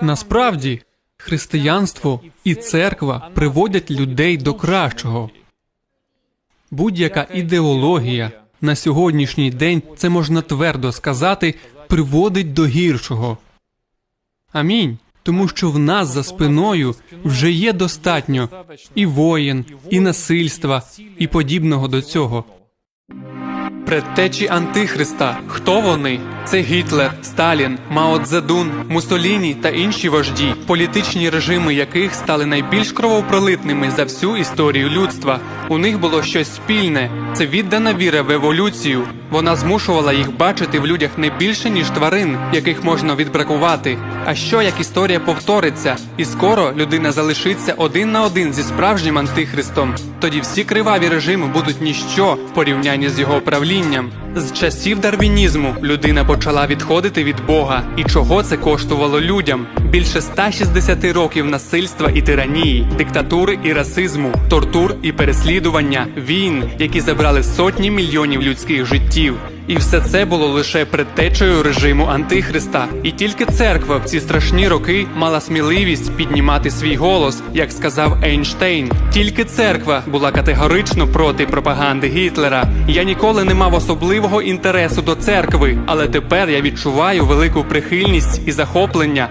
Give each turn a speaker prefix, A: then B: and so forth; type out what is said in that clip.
A: Насправді, християнство і церква приводять людей до кращого. Будь-яка ідеологія на сьогоднішній день, це можна твердо сказати, приводить до гіршого. Амінь. Тому що в нас за спиною вже є достатньо і воїн, і насильства, і подібного до цього. Предтечі Антихриста. Хто вони? Це Гітлер, Сталін, Мао Цзедун, Муссоліні та інші вожді, політичні режими яких стали найбільш кровопролитними за всю історію людства. У них було щось спільне це віддана віра в еволюцію. Вона змушувала їх бачити в людях не більше ніж тварин, яких можна відбракувати. А що як історія повториться, і скоро людина залишиться один на один зі справжнім антихристом? Тоді всі криваві режими будуть ніщо в порівнянні з його правлінням. З часів дарвінізму людина почала відходити від Бога, і чого це коштувало людям? Більше 160 років насильства і тиранії, диктатури і расизму, тортур і переслідування, війн, які забрали сотні мільйонів людських життів. І все це було лише предтечею режиму Антихриста. І тільки церква в ці страшні роки мала сміливість піднімати свій голос, як сказав Ейнштейн. Тільки церква була категорично проти пропаганди Гітлера. Я ніколи не мав особливого інтересу до церкви, але тепер я відчуваю велику прихильність і захоплення.